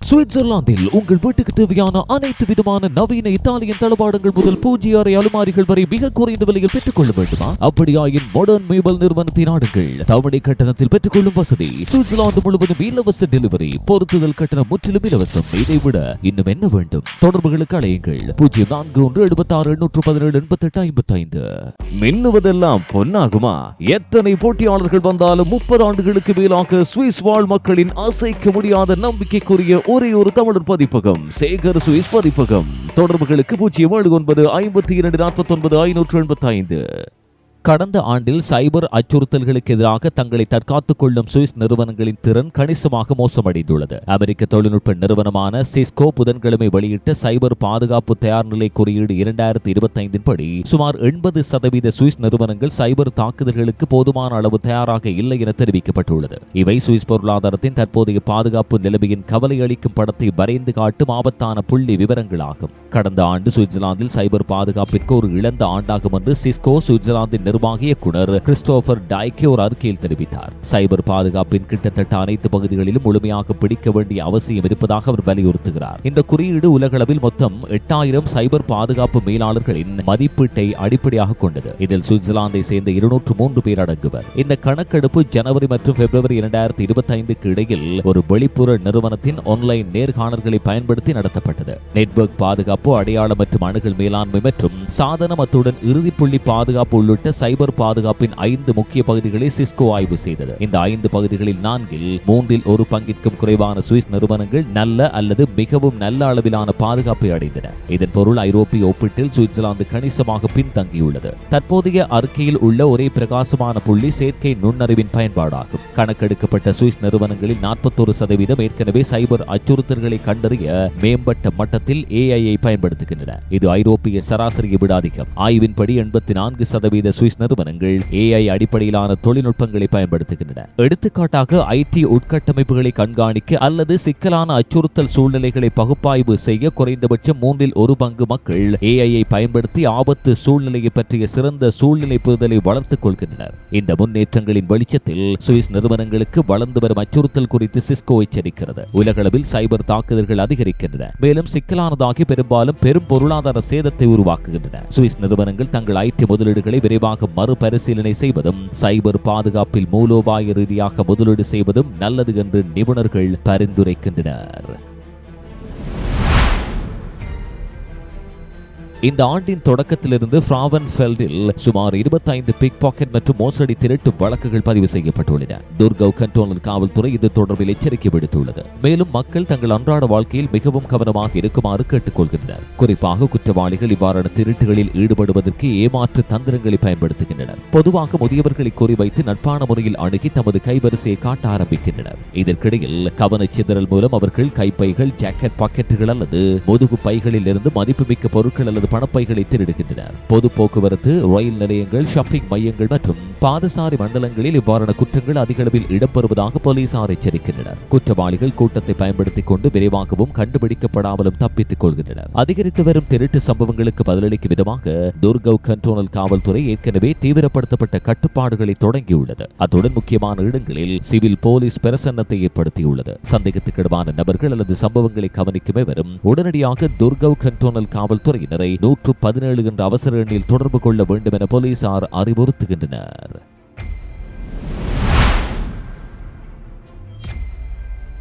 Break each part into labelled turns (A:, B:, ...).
A: சுவிட்சர்லாந்தில் உங்கள் வீட்டுக்கு தேவையான அனைத்து விதமான நவீன இத்தாலியன் தளபாடங்கள் முதல் பூஜ்ய அறை அலுமாரிகள் வரை மிக குறைந்த விலையில் பெற்றுக் கொள்ள வேண்டுமா? அப்படியாயின் மாடர்ன் மேபல் நிறுவனத்தின் நாடுங்கள் தவணை கட்டணத்தில் பெற்றுக்கொள்ளும் வசதி சுவிட்சர்லாந்து முழுவதும் இலவச டெலிவரி பொருத்துதல் கட்டணம் முற்றிலும் இலவசம். இதை விட இன்னும் என்ன வேண்டும்? தொடர்புகளுக்கு அழையுங்கள். பூஜ்ஜியம் நான்கு ஒன்று எழுபத்தி ஆறு எண்ணூற்று பதினேழு எண்பத்தி எட்டு ஐம்பத்தி ஐந்து மின்னுவதெல்லாம் பொன்னாகுமா? எத்தனை போட்டியாளர்கள் வந்தாலும் முப்பது ஆண்டுகளுக்கு மேலாக சுவிஸ் வாழ் மக்களின் அசைக்க முடியாத நம்பிக்கைக்குரிய ஒரே ஒரு தமிழர் பதிப்பகம் சேகர் சுவிஸ் பதிப்பகம். தொடர்புகளுக்கு பூஜ்ஜியம் ஏழு ஒன்பது ஐம்பத்தி இரண்டு நாற்பத்தி ஒன்பது ஐநூற்று எண்பத்தி ஐந்து கடந்த ஆண்டில் சைபர் அச்சுறுத்தல்களுக்கு எதிராக தங்களை தற்காத்துக் கொள்ளும் சுவிஸ் நிறுவனங்களின் திறன் கணிசமாக மோசமடைந்துள்ளது. அமெரிக்க தொழில்நுட்ப நிறுவனமான சிஸ்கோ புதன்கிழமை வெளியிட்ட சைபர் பாதுகாப்பு தயார்நிலை குறியீடு இரண்டாயிரத்தி இருபத்தைந்தின் படி சுமார் எண்பது சதவீத சுவிஸ் நிறுவனங்கள் சைபர் தாக்குதல்களுக்கு போதுமான அளவு தயாராக இல்லை என தெரிவிக்கப்பட்டுள்ளது. இவை சுவிஸ் பொருளாதாரத்தின் தற்போதைய பாதுகாப்பு நிலைமையின் கவலை அளிக்கும் படத்தை வரைந்து காட்டும் ஆபத்தான புள்ளி விவரங்களாகும். கடந்த ஆண்டு சுவிட்சர்லாந்தில் சைபர் பாதுகாப்பிற்கு ஒரு இழந்த ஆண்டாகும் என்று சிஸ்கோ சுவிட்சர்லாந்தின் நிர்வாக இயக்குனர் கிறிஸ்டோபர் டைக்கே ஒரு அறிக்கையில் தெரிவித்தார். சைபர் பாதுகாப்பின் கிட்டத்தட்ட அனைத்து பகுதிகளிலும் முழுமையாக பிடிக்க வேண்டிய அவசியம் இருப்பதாக அவர் வலியுறுத்துகிறார். இந்த குறியீடு உலகளவில் மொத்தம் எட்டாயிரம் சைபர் பாதுகாப்பு மேலாளர்களின் மதிப்பீட்டை அடிப்படையாக கொண்டது. இதில் சுவிட்சர்லாந்தை சேர்ந்த இருநூற்று மூன்று பேர் அடங்குவர். இந்த கணக்கெடுப்பு ஜனவரி மற்றும் பிப்ரவரி இரண்டாயிரத்தி இருபத்தி ஐந்துக்கு இடையில் ஒரு வெளிப்புற நிறுவனத்தின் ஆன்லைன் நேர்காணல்களை பயன்படுத்தி நடத்தப்பட்டது. நெட்வொர்க் பாதுகாப்பு அடையாளம் மற்றும் அணுகல் மேலாண்மை மற்றும் சாதனம் அத்துடன் இறுதிப்புள்ளி பாதுகாப்பு உள்ளிட்ட சைபர் பாதுகாப்பின் ஐந்து முக்கிய பகுதிகளை சிஸ்கோ ஆய்வு செய்தது. இந்த ஐந்து பகுதிகளில் நான்கில் மூன்றில் ஒரு பங்கிற்கும் குறைவான சுவிஸ் நிறுவனங்கள் நல்ல அல்லது மிகவும் நல்ல அளவிலான பாதுகாப்பை அடைந்தன. இதன் பொருள் ஐரோப்பிய ஒப்பீட்டில் சுவிட்சர்லாந்து கணிசமாக பின்தங்கியுள்ளது. தற்போதைய அறிக்கையில் உள்ள ஒரே பிரகாசமான புள்ளி செயற்கை நுண்ணறிவின் பயன்பாடாகும். கணக்கெடுக்கப்பட்ட சுவிஸ் நிறுவனங்களில் நாற்பத்தொரு சதவீதம் ஏற்கனவே சைபர் அச்சுறுத்தல்களை கண்டறிய மேம்பட்ட மட்டத்தில் ஏஐயை பயன்படுத்துகின்றன. இது ஐரோப்பிய சராசரியை விட அதிகம். ஆய்வின்படி எண்பத்தி நான்கு சதவீத சுவிஸ் நிறுவனங்கள் ஏஐ அடிப்படையிலான தொழில்நுட்பங்களை பயன்படுத்துகின்றன. எடுத்துக்காட்டாக ஐடி உட்கட்டமைப்புகளை கண்காணிக்க அல்லது சிக்கலான அச்சுறுத்தல் சூழ்நிலைகளை பகுப்பாய்வு செய்ய குறைந்தபட்சம் மூன்றில் ஒரு பங்கு மக்கள் ஏஐயை பயன்படுத்தி ஆபத்து சூழ்நிலையை பற்றிய சிறந்த சூழ்நிலை புரிதலை வளர்த்துக் கொள்கின்றனர். இந்த முன்னேற்றங்களின் வெளிச்சத்தில் சுவிஸ் நிறுவனங்களுக்கு வளர்ந்து வரும் அச்சுறுத்தல் குறித்து சிஸ்கோ எச்சரிக்கிறது. உலகளவில் சைபர் தாக்குதல்கள் அதிகரிக்கின்றன. மேலும் சிக்கலானதாகி பெரும்பாலும் பெரும் பொருளாதார சேதத்தை உருவாக்குகின்றன. சுவிஸ் நிறுவனங்கள் தங்கள் ஐடி முதலீடுகளை விரைவாக மறுபரிசீலனை செய்வதும் சைபர் பாதுகாப்பில் மூலோபாய ரீதியாக முதலீடு செய்வதும் நல்லது என்று நிபுணர்கள் பரிந்துரைக்கின்றனர். இந்த ஆண்டின் தொடக்கத்திலிருந்து ஃபிராவன்ஃபெல்டில் சுமார் 25 பிக் பாக்கெட் மற்றும் மோசடி திருட்டு வழக்குகள் பதிவு செய்யப்பட்டுள்ளன. துர்கவ் கண்டோனல் காவல்துறை இது தொடர்பில் எச்சரிக்கை விடுத்துள்ளது. மேலும் மக்கள் தங்கள் அன்றாட வாழ்க்கையில் மிகவும் கவனமாக இருக்குமாறு கேட்டுக்கொள்கின்றனர். குறிப்பாக குற்றவாளிகள் இவ்வாறான திருட்டுகளில் ஈடுபடுவதற்கு ஏமாற்று தந்திரங்களை பயன்படுத்துகின்றனர். பொதுவாக முதியவர்களை குறிவைத்து நட்பான முறையில் அணுகி தமது கைவரிசையை காட்ட ஆரம்பிக்கின்றனர். இதற்கிடையில் கவனச்சிதறல் மூலம் அவர்கள் கைப்பைகள் ஜாக்கெட் பாக்கெட்டுகள் அல்லது முதுகு பைகளில் இருந்து மதிப்புமிக்க பொருட்கள் அல்லது பணப்பைகளை திருடுகின்றனர் பொது போக்குவரத்து ரயில் நிலையங்கள் ஷாப்பிங் மையங்கள் மற்றும் பாதசாரி மண்டலங்களில் இவ்வாறான குற்றங்கள் அதிக அளவில் இடம்பெறுவதாக போலீசார் எச்சரிக்கின்றனர். குற்றவாளிகள் கூட்டத்தை பயன்படுத்திக் கொண்டு விரைவாகவும் கண்டுபிடிக்கப்படாமலும் தப்பித்துக் கொள்கின்றனர். அதிகரித்து வரும் திருட்டு சம்பவங்களுக்கு பதிலளிக்கும் விதமாக துர்கவ் கண்ட்ரோனல் காவல்துறை ஏற்கனவே தீவிரப்படுத்தப்பட்ட கட்டுப்பாடுகளை தொடங்கியுள்ளது. அத்துடன் முக்கியமான இடங்களில் சிவில் போலீஸ் பிரசன்னத்தை ஏற்படுத்தியுள்ளது. சந்தேகத்துக்கிடமான நபர்கள் அல்லது சம்பவங்களை கவனிக்குமே வரும் உடனடியாக துர்கவ் கண்ட்ரோனல் காவல்துறையினரை நூற்று பதினேழு என்ற அவசர எண்ணில் தொடர்பு கொள்ள வேண்டும் என போலீசார் அறிவுறுத்துகின்றனர்.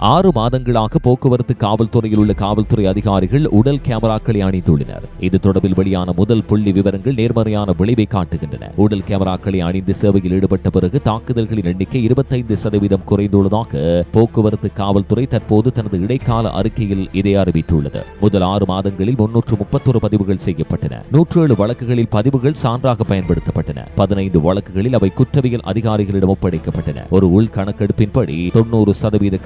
A: ஆறு மாதங்களாக போக்குவரத்து காவல்துறையில் உள்ள காவல்துறை அதிகாரிகள் உடல் கேமராக்களை அணிந்துள்ளனர். இது தொடர்பில் வெளியான முதல் புள்ளி விவரங்கள் நேர்மறையான விளைவை காட்டுகின்றன. உடல் கேமராக்களை அணிந்து சேவையில் ஈடுபட்ட பிறகு தாக்குதல்களின் எண்ணிக்கை இருபத்தைந்து சதவீதம் குறைந்துள்ளதாக போக்குவரத்து காவல்துறை தற்போது தனது இடைக்கால அறிக்கையில் இதை அறிவித்துள்ளது. முதல் ஆறு மாதங்களில் முன்னூற்று முப்பத்தொரு பதிவுகள் செய்யப்பட்டன. நூற்று ஏழு வழக்குகளில் பதிவுகள் சான்றாக பயன்படுத்தப்பட்டன. பதினைந்து வழக்குகளில் அவை குற்றவியல் அதிகாரிகளிடம் ஒப்படைக்கப்பட்டன. ஒரு உள் கணக்கெடுப்பின்படி தொண்ணூறு சதவீத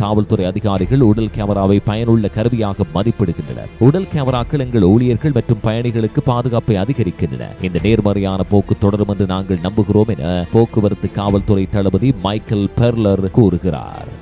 A: காவல்துறை அதிகாரிகள் உடல் கேமராவை பயனுள்ள கருவியாக மதிப்பிடுகின்றனர். உடல் கேமராக்கள் எங்கள் ஊழியர்கள் மற்றும் பயணிகளுக்கு பாதுகாப்பை அதிகரிக்கின்றன. இந்த நேர்மறையான போக்கு தொடரும் என்று நாங்கள் நம்புகிறோம் என போக்குவரத்து காவல்துறை தளபதி மைக்கேல் பெர்லர் கூறுகிறார்.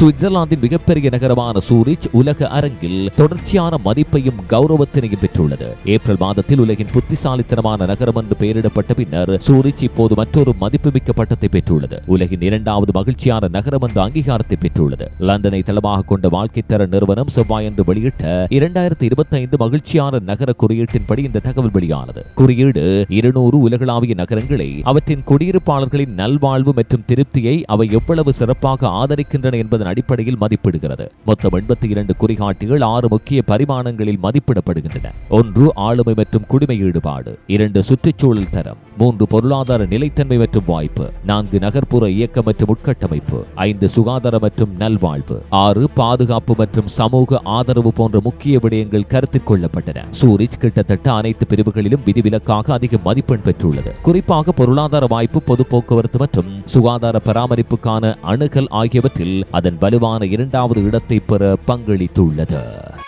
A: சுவிட்சர்லாந்தின் மிகப்பெரிய நகரமான சூரிச் உலக அரங்கில் தொடர்ச்சியான மதிப்பையும் கௌரவத்தினையும் பெற்றுள்ளது. ஏப்ரல் மாதத்தில் உலகின் புத்திசாலித்தனமான நகரம் என்று பெயரிடப்பட்ட பின்னர் சூரிச் இப்போது மற்றொரு மதிப்புமிக்க பட்டத்தை பெற்றுள்ளது. உலகின் இரண்டாவது மகிழ்ச்சியான நகரம் என்ற அங்கீகாரத்தை பெற்றுள்ளது. லண்டனை தளமாக கொண்ட வாழ்க்கை தர நிறுவனம் செவ்வாயன்று வெளியிட்ட இரண்டாயிரத்தி இருபத்தி ஐந்து மகிழ்ச்சியான நகர குறியீட்டின்படி இந்த தகவல் வெளியானது. குறியீடு இருநூறு உலகளாவிய நகரங்களை அவற்றின் குடியிருப்பாளர்களின் நல்வாழ்வு மற்றும் திருப்தியை அவை எவ்வளவு சிறப்பாக ஆதரிக்கின்றன என்பதன் அடிப்படையில் மதிப்பிடுகிறது. மொத்தம் எண்பத்தி இரண்டு குறிகாட்டிகள் ஆறு முக்கிய பரிமாணங்களில் மதிப்பிடப்படுகின்றன. ஒன்று ஆளுமை மற்றும் குடிமை ஈடுபாடு. இரண்டு சுற்றுச்சூழல் தரம். மூன்று பொருளாதார நிலைத்தன்மை மற்றும் வாய்ப்பு. நான்கு நகர்ப்புற இயக்கம் மற்றும் உட்கட்டமைப்பு. ஐந்து சுகாதார மற்றும் நல்வாழ்வு. ஆறு பாதுகாப்பு மற்றும் சமூக ஆதரவு போன்ற முக்கிய விடயங்கள் கருத்தில் கொள்ளப்பட்டன. சூரிச் கிட்டத்தட்ட அனைத்து பிரிவுகளிலும் விதிவிலக்காக அதிக மதிப்பெண் பெற்றுள்ளது. குறிப்பாக பொருளாதார வாய்ப்பு பொது போக்குவரத்து மற்றும் சுகாதார பராமரிப்புக்கான அணுகல் ஆகியவற்றில் அதன் வலுவான இரண்டாவது இடத்தை பெற பங்களித்துள்ளது.